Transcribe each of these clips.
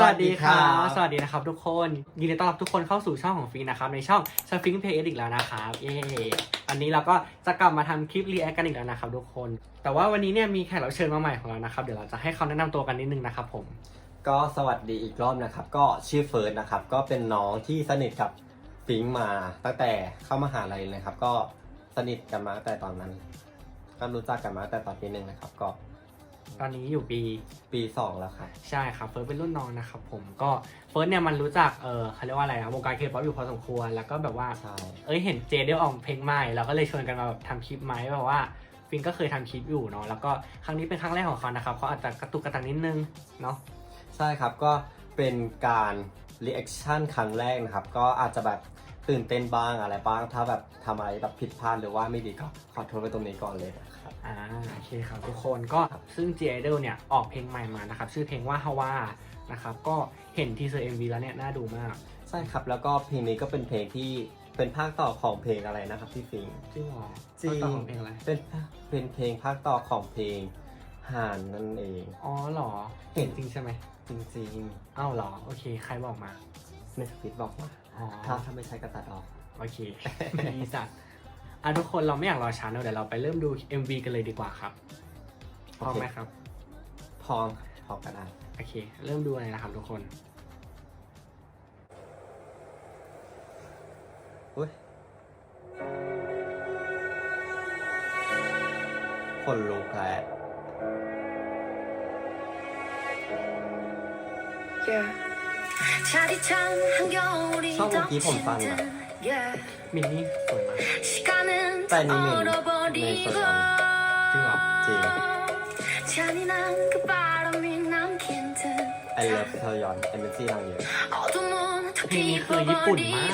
สวัสดีครับ สวัสดีนะครับทุกคน ยินดีต้อนรับทุกคนเข้าสู่ช่องของฟิงนะครับ ในช่อง s f i n g p a y อีกแล้วนะครับเย้อันนี้เราก็จะกลับมาทำคลิปรีแอคกันอีกแล้วนะครับทุกคน แต่ว่าวันนี้เนี่ยมีแขกรับเชิญมาใหม่ของเรานะครับ เดี๋ยวเราจะให้เขาแนะนำตัวกันนิดนึงนะครับผม ก็สวัสดีอีกรอบนะครับ ก็ชื่อเฟิร์สนะครับ ก็เป็นน้องที่สนิทกับฟิงค์มาตั้งแต่เข้ามหาลัยเลยครับ ก็สนิทกันมาตั้งแต่ตอนนั้น ก็รู้จักกันมาตั้งแต่ตอนปีหนึ่งนะครับ ก็ ตอนนี้อยู่ปี ปีสองแล้วครับ ใช่ครับเฟิร์สเป็นรุ่นน้องนะครับผมก็เฟิร์สเนี่ยมันรู้จักเออเขาเรียกว่าอะไรอะวงการเคป๊อปอยู่พอสมควรแล้วก็แบบว่า ใช่ เอ้ยเห็นเจเดลออกเพลงใหม่เราก็เลยชวนกันมาแบบทำคลิปไหมแบบว่าฟินก็เคยทำคลิปอยู่เนาะแล้วก็ครั้งนี้เป็นครั้งแรกของเขานะครับเขาอาจจะกระตุกกระตักนิดนึงเนาะใช่ครับก็เป็นการรีแอคชั่นครั้งแรกนะครับ ก็อาจจะแบบตื่นเต้นบ้างอะไรบ้าง ถ้าแบบทำอะไรแบบผิดพลาดหรือว่าไม่ดีก็ขอโทษไปตรงนี้ก่อนเลยนะครับ อ่าโอเคครับทุกคนก็ซึ่ง J Idol เนี่ยออกเพลงใหม่มานะครับชื่อเพลงว่าฮาวานะครับก็เห็นทีเซอร์เอ็มวีแล้วเนี่ยน่าดูมากใช่ครับ แล้วก็เพลงนี้ก็เป็นเพลงที่เป็นภาคต่อของเพลงอะไรนะครับพี่ฟิงค์จริงเหรอจริง ต่อของเพลงอะไรเป็นเป็นเพลงภาคต่อของเพลงห่านนั่นเอง อ๋อเหรอเห็นจริงใช่ไหมจริงอ้าวเหรอโอเค ใครบอกมาๆในสปิทบอกว่าอ๋อถ้าถ้าไม่ใช่ก็ตัดออก โอเค มีสัตว์ อะทุกคนเราไม่อยากรอช้าเนอะเดี๋ยวเราไปเริ่มดู MV กันเลยดีกว่าครับพร้อมไหมครับ พร้อมพร้อมกันได้โอเค เริ่มดูอะไรนะครับทุกคนอุ้ยคนลุกแล้ว Yeah. ชอบเมื่อกี้ผมฟังนะ มินนี่สวยมากแต่นี่หนึ่งในส่วนจริงเหรอจริงไอเลิฟเทยอนเอมเบซี่นางเยอะเพลงนี้คือญี่ปุ่นมาก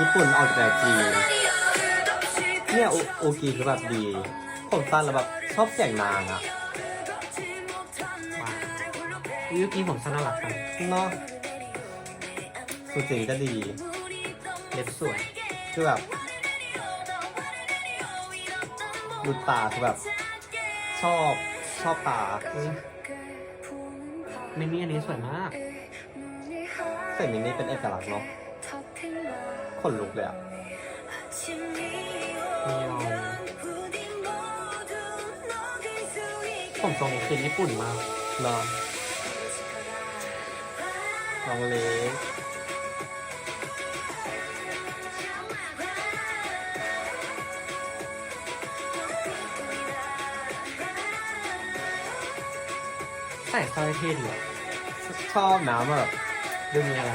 ญี่ปุ่นออกแบบจีนเนี่ยโอกีคือแบบดี ผมสั้นแล้วแบบชอบเสียงนางอะยุคนี้ผมสั้นน่ารักจังเนาะสุดจริงก็ดี เล็บสวย คือแบบดูตาคือแบบ ชอบชอบตามินนี่อันนี้สวยมากเสียงนี้เป็นเอกลักษณ์เนาะขนลุกเลยอะมียองผมทรงนี้คือญี่ปุ่นมากเนาะน้องเล็ก ใส่สร้อยเท่ดีอะชอบนะแบบดูมีอะไร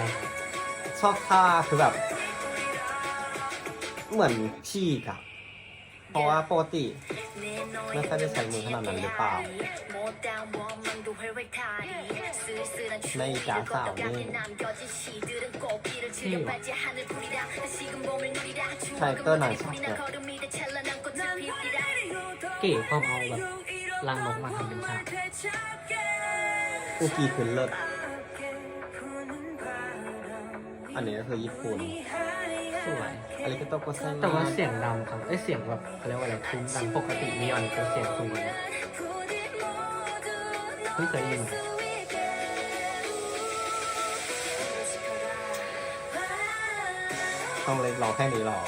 ชอบท่าคือแบบ เหมือนฉีกอะเพราะว่าปกติไม่ค่อยได้ใช้มือขนาดนั้นหรือเปล่าในจ้าสาวนี่คาแรคเตอร์นางชอบเนี่ยเก๋ความเอาแบบรังนกมาทำเป็นฉาก อูกีคือเลิศอันนี้ก็คือญี่ปุ่น สวยอาริกาโตโกไซมาแต่ว่าเสียงดำครับไอยเสียงแบบเขาเรียกว่าอะไรทุ้มดังปกติมีออนเป็นเสียงสูงกว่านี้เพิ่งเคยได้ยินต้องเล็กรอแค่นี้หรอ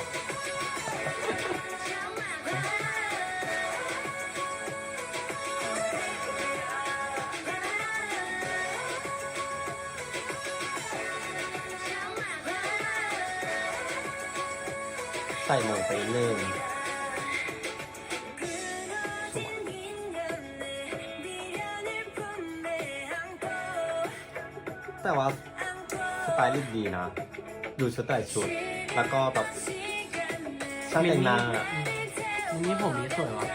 ใส่หมูไปหนึ่งแต่ว่าสไตล์ลิปดีนะ ดูชุดแต่ละชุด แล้วก็แบบช่างแต่งหน้าอะมินนี่ผมนี้สวยวะ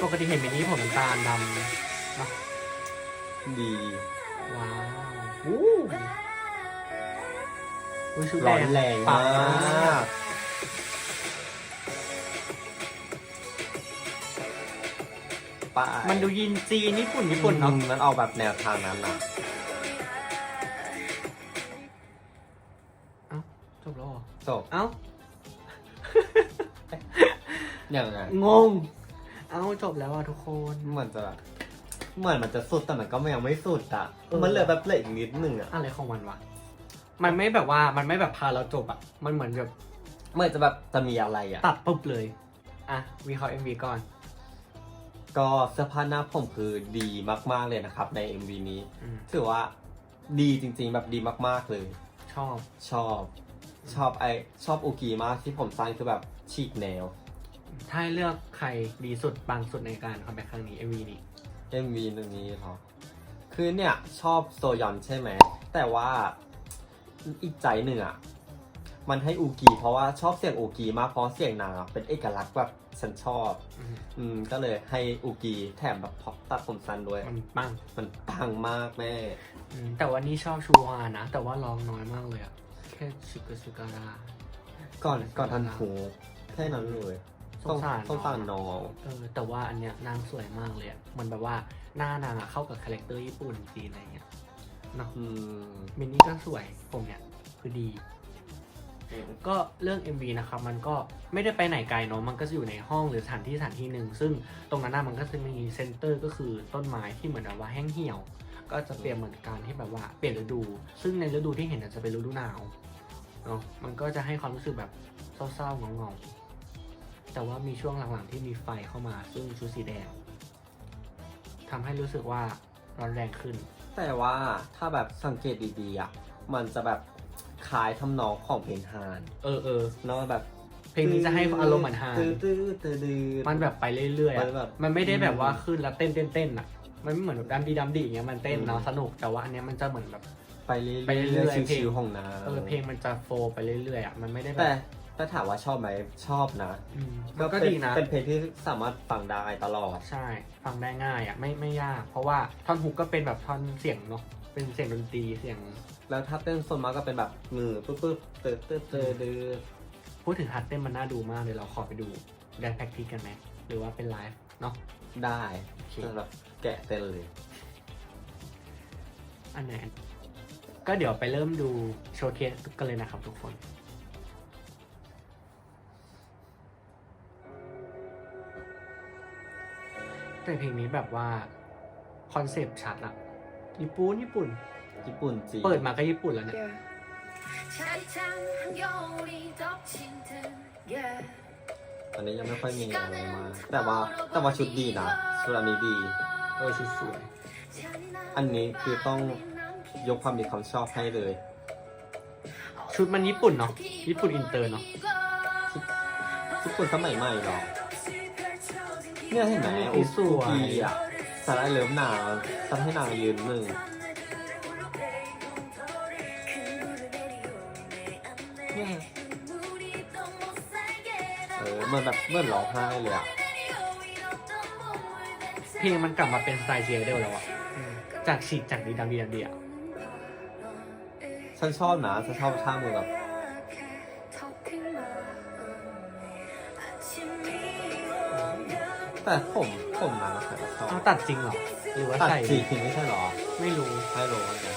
ปกติเห็นมินนี่ผมน้ำตาลดำเนอะดี ว้าววู้ อุ๊ยชุดร้อนแรงปัมางกป้ามันดูยินจีนญี่ปุ่นญี่ปุ่นเนาะมันออกแบบแนวทางนั้นนะเอ้าจบแล้วเหรอ จบเอ้าอย่างไง งง เอ้าจบแล้วอะทุกคน เหมือนจะแบบเหมือนมันจะสุดแต่มันก็ยังไม่สุดอะ เออ มันเหลือแบบเหลืออีกนิดหนึ่งอะ อะไรของมันวะ มันไม่แบบว่ามันไม่แบบพาเราจบอะมันเหมือนแบบเหมือนจะแบบจะมีอะไรอะ ตัดปุ๊บเลย อะวิเคราะห์ MV ก่อน ก็เสื้อผ้าหน้าผมคือดีมาก ๆเลยนะครับ ใน MV นี้ อืมถือว่าดีจริง ๆ แบบดีมากๆเลย ชอบ ชอบ ชอบไอชอบโอกีมากที่ผมสร้างคือแบบฉีกแนว ถ้าให้เลือกใครดีสุดบางสุดในการคัมแบ็คครั้งนี้ MV นี้ MV หนึ่งนี้เหรอคือเนี่ยชอบโซยอนใช่ไหม แต่ว่า อีกใจหนึ่งอะ มันให้อูกีเพราะว่าชอบเสียงอูกีมากเพราะเสียงนางอะเป็นเอกลักษณ์แบบฉันชอบ อืมอืมก็เลยให้อูกีแถมแบบพอตัดผมสั้นด้วย มันปังมันปังมากแม่ อืมแต่ว่านี่ชอบชูฮานะ แต่ว่าร้องน้อยมากเลยอะแค่ชิกชิการาก่อนก่อนทันหูแค่นั้นเลยสงสารสงสารน้องเออแต่ว่าอันเนี้ยนางสวยมากเลยอะมันแบบว่าหน้านางอะเข้ากับคาแรคเตอร์ญี่ปุ่นจีนอะไรเงี้ย เนาะอืมมินนี่ก็สวยผมเนี่ยคือดี ก็เรื่อง MV นะครับ มันก็ไม่ได้ไปไหนไกลเนาะมันก็จะอยู่ในห้องหรือสถานที่สถานที่หนึ่ง ซึ่งตรงนั้นน่ะมันก็จะมีเซนเตอร์ก็คือต้นไม้ที่เหมือนแบบว่าแห้งเหี่ยว ก็จะเปรียบเหมือนการที่แบบว่าเปลี่ยนฤดู ซึ่งในฤดูที่เห็นอาจจะเป็นฤดูหนาวเนาะมันก็จะให้ความรู้สึกแบบเศร้าๆเงาๆแต่ว่ามีช่วงหลังๆที่มีไฟเข้ามา ซึ่งชุดสีแดงทำให้รู้สึกว่าร้อนแรงขึ้น แต่ว่าถ้าแบบสังเกตดีๆอะมันจะแบบคล้ายทำนองของเพลงฮานเออเออ เนาะแบบเพลงนี้จะให้อารมณ์เหมือนฮานตื้อตื้อตื้อตื้อ มันแบบไปเรื่อยๆมัอะนแบบมันไม่ได้แบบว่าอืมขึ้นแล้วเต้นเต้นเต้นอะ มันไม่เหมือนแบบดัมดีดัมดีอย่างเงี้ยมันเต้นเนาะอืม สนุกแต่ว่าอันเนี้ยมันจะเหมือนแบบ ไปเรื่อยๆไปเรื่อยๆเพลง ชิวๆของนางเออเพลงมันจะโฟล์ไปเรื่อยๆอะมันไม่ได้แบแต่บ แต่ถามว่าชอบไหมชอบนะอืมมันก็เป็นดีนะ เป็นเพลงที่สามารถฟังได้ตลอด ใช่ ฟังได้ง่ายอะไม่ไม่ยาก เพราะว่าท่อนฮุกก็เป็นแบบท่อนเสียงเนาะเป็นเสียงดนตรีเสียง แล้วถ้าเต้นส่วนมากก็เป็นแบบมือปึ๊บปึ๊บเตอเตอเตอเดือพูดถึงฮัตเต้นมันน่าดูมากเลยเราขอไปดูได้แพ็กทีกันไหมหรือว่าเป็นไลฟ์เนาะได้โอเคสำหรับแกะเต้นเลย อันไหนก็เดี๋ยวไปเริ่มดูโชว์เคสกันเลยนะครับทุกคน แต่เพลงนี้แบบว่า คอนเซปต์ชัดอะญี่ปุ่นญี่ปุ่น ญี่ปุ่นจีน เปิดมาก็ญี่ปุ่นแล้วเนี่ย 차디찬 한겨울이 덮친 듯 yeah. อันนี้ยังไม่ค่อยมีอะไรมา แต่ว่าแต่ว่าชุดดีนะชุดอันนี้ดี เออชุดสวย อันนี้คือต้องยกความดีความชอบให้เลย ชุดมันญี่ปุ่นเนาะ ญี่ปุ่นอินเตอร์เนาะ ญี่ปุ่นสมัยใหม่เหรอ เนี่ยเห็นไหมอุ๊อุยสสุวยกีอะสาระเลิฟหนาวทำให้นางยืนหนึ่งเนี่ยเออเหมันแบบเหมื่อนร้องไห้เลยอะเพลงมันกลับมาเป็นสไตล์เจเดลแล้วอะจากฉีกจากดีดังดีดังดีอะฉันชอบนะฉันชอบท่ามือแบบ แต่ผมผมนางแต่ก็ชอบเอาตัดจริงเหรอ หรือว่าตัดใส่สีทิ้งไม่ใช่เหรอไม่รู้ให้รู้ว่าไง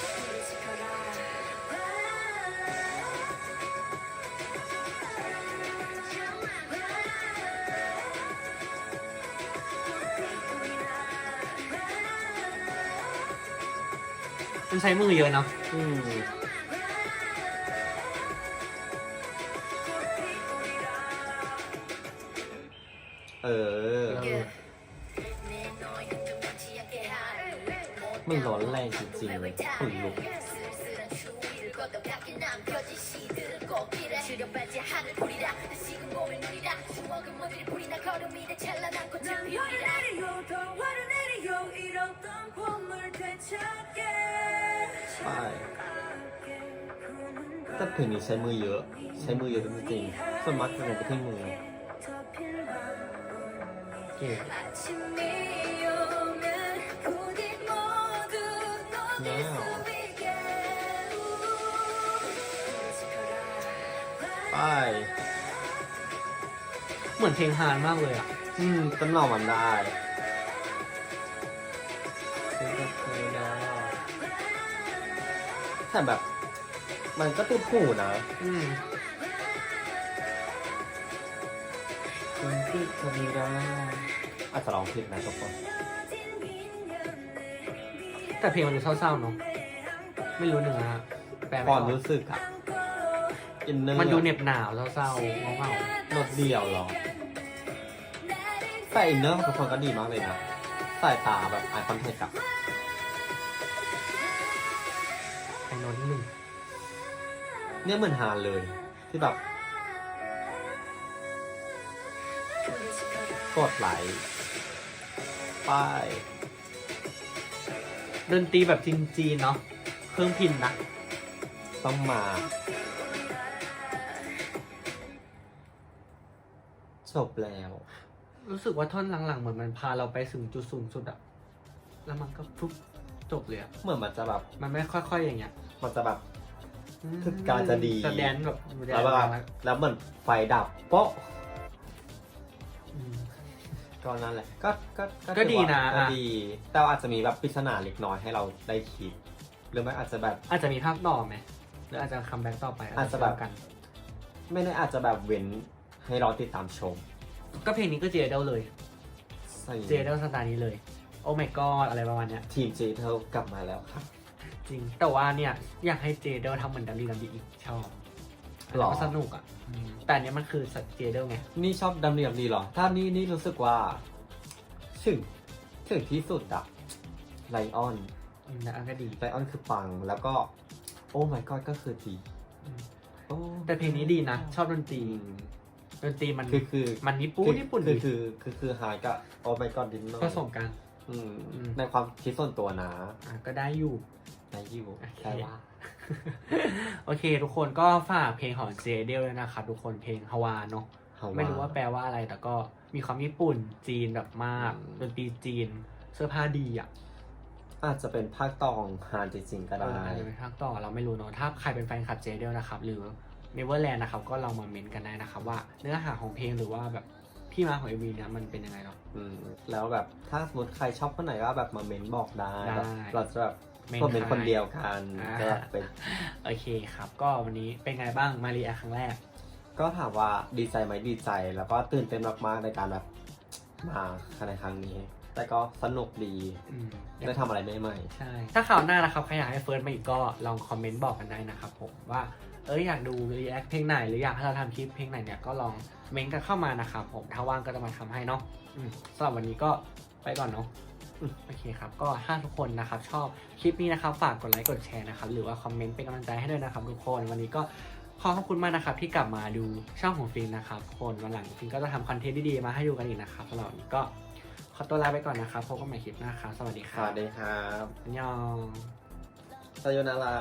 มันใช้มือเยอะเนาะอืมเออ มันร้อนแรงจริงๆเลยขนลุกใช่แต่เพลงนี้ใช้มือเยอะ ใช้มือเยอะจริงๆส่วนมากจะเป็นที่มือเก๋ ไปเหมือนเพลงฮานมากเลยอะอืมต้นหน่อมันได้แต่แบบ มันก็ติดหูนะ อืมคุณที่คดีได้อาจจะร้องผิดนะทุกคน แต่เพลงมันดูเศร้าๆเนาะไม่รู้เนื้อแปลไม่คอวาอมกรู้สึกอะ อินเนอร์มันดูเหน็บหนาวเศร้าๆเงารถเดียวเหรอ แต่อินเนอร์ทุกคนก็ดีมากเลยนะสายตาแบบไอคอนเทคอะๆไอ้นนท์หนึ่งเนี่ยเหมือนฮานเลย ที่แบบกดไหลค์ป้ายดนตรีแบบจีนๆเนาะเครื่องพินนะต้องมา จบแล้ว รู้สึกว่าท่อนหลังๆเหมือนมันพาเราไปถึงจุดสูงสุดอะแล้วมันก็ฟุบจบเลยอะเหมือนมันจะแบบมันไม่ค่อยๆอย่างเงี้ยมันจะแบบคือการจะดีแสดงแบบแล้วแบบแล้วเหมือนไฟดับโป๊ะอืมก็นั่นแหละก็ก็ก็ดีนะถือว่าก็อะดี แต่ว่าอาจจะมีแบบปริศนาเล็กน้อยให้เราได้คิดหรือไม่อาจจะแบบ อาจจะมีภาคต่อไหมหรืออาจจะคัมแบ็กต่อไปอาจจะแบบกัน ไม่แน่อาจจะแบบเว้น ให้เราติดตามชม ก็เพลงนี้ก็เจเดลเลยใส่เจเดลสไตล์นี้เลย โอ้ my god อะไรประมาณเนี้ย ทีมเจเทลกลับมาแล้วครับ จริง แต่ว่าเนี่ย อยากให้เจเดลทำเหมือนดัมดีดัมดีอีกชอบหรอนนั้นก็สนุกอะอืมแต่อันเนี้ยมันคือสัตว์เจเดลไง นี่ชอบดำเนียมดีเหรอ ถ้านี่นี่รู้สึกว่า ถึง ถึงที่สุดอะไลออน อืมแต่อันก็ดีไลออนคือปัง แล้วก็ โอ้ my god ก็คือดีอืมโอ้แต่เพลงนี้ดีนะ ชอบดนตรี อืม ดนตรีมันคือคือมันญี่ปุ่นคือญี่ปุ่นคือดีคือคือคือฮายก็โอ้ my god ดินเนอร์ผสมกันอืมอืมในความคิดส่วนตัวนะอะก็ได้อยู่นายยูโอเคแค่ว่าโอเค ทุกคนก็ฝากเพลงของเจเดลด้วยนะครับทุกคนเพลงฮาวาเนาะฮาวาไม่รู้ว่าแปลว่าอะไร แต่ก็มีความญี่ปุ่นจีนแบบมากอืมดนตรีจีนเสื้อผ้าดีอะอาจจะเป็นภาคต่อของฮานจริงๆก็เอได้ออาจจะเป็นภาคต่อเราไม่รู้เนาะถ้าใครเป็นแฟนคลับเจเดลนะครับหรือ เนเวอร์แลนด์นะครับก็ลองมาเมนต์กันได้นะครับ ว่าเนื้อหาของเพลงหรือว่าแบบที่มาของเอวีเนี่ยมันเป็นยังไงเนาะ อืมแล้วแบบถ้าสมมติใครชอบคนไหนก็แบบมาเมนบอกได้ได้ แบบเราจะแบบเมนคนเป็นให้คนเดียวกันอ่า ก็แบบเป็นโอเคครับ ก็วันนี้เป็นไงบ้างมารีแอคครั้งแรก ก็ถามว่าดีใจไหมดีใจ แล้วก็ตื่นเต้นมากๆในการแบบมาในครั้งนี้ แต่ก็สนุกดีอืมได้ทำอะไรใหม่ใช่ ถ้าข่าวหน้านะครับใครอยากให้เฟิร์สมาอีกก็ลองคอมเมนต์บอกกันได้นะครับผมว่า เอ้ยอยากดูรีแอคเพลงไหน หรืออยากให้เราทำคลิปเพลงไหนเนี่ยก็ลองเมนต์กันเข้ามานะครับผมถ้าว่างก็จะมาทำให้เนาะอืมสำหรับวันนี้ก็ไปก่อนเนาะอืมโอเคครับ ก็ถ้าทุกคนนะครับ ชอบคลิปนี้นะครับ ฝากกดไลค์กดแชร์นะครับ หรือว่าคอมเมนต์เป็นกำลังใจให้ด้วยนะครับทุกคน วันนี้ก็ขอขอบคุณมากนะครับ ที่กลับมาดูช่องของฟินนะครับทุกคนวันหลังฟินก็จะทำคอนเทนต์ดีๆมาให้ดูกันอีกนะครับสำหรับวันนี้ก็ขอตัวลาไปก่อนนะครับพบกันใหม่คลิปหน้าครับสวัสดีๆคสรับวัสดีครับอันยองซายโยนารา